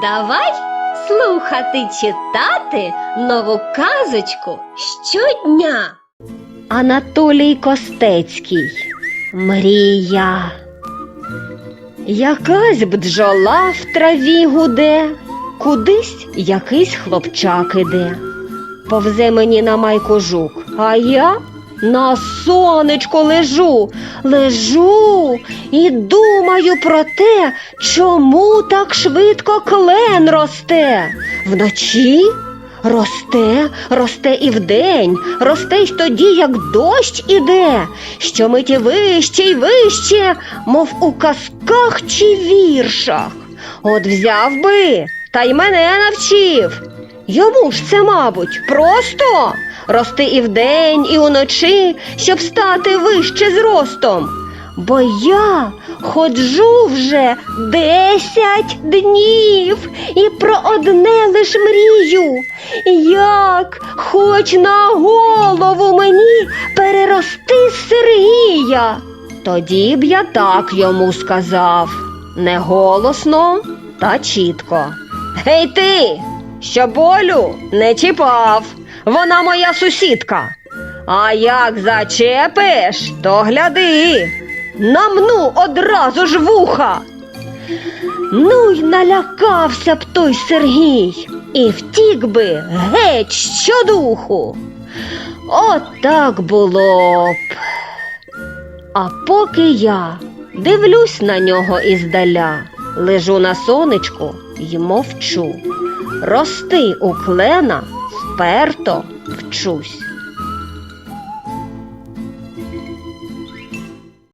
Давай слухати читати нову казочку щодня. Анатолій Костецький. Мрія. Якась бджола в траві гуде, кудись якийсь хлопчак іде. Повзе мені на майку жук, а я на сонечку лежу, лежу і думаю про те, чому так швидко клен росте. Вночі росте, росте і вдень, росте й тоді, як дощ іде, що миті вище й вище, мов у казках чи віршах. От взяв би, та й мене навчив. Йому ж це, мабуть, просто рости і вдень, і уночі, щоб стати вище зростом. Бо я ходжу вже десять днів і про одне лиш мрію, як хоч на голову мені перерости Сергія. Тоді б я так йому сказав, не голосно та чітко. Гей ти, що болю не чіпав, вона моя сусідка. А як зачепиш, то гляди, намну одразу ж вуха. Ну й налякався б той Сергій і втік би геть щодуху. От так було б. А поки я дивлюсь на нього іздаля, лежу на сонечку й мовчу. Рости у клена вперто вчусь.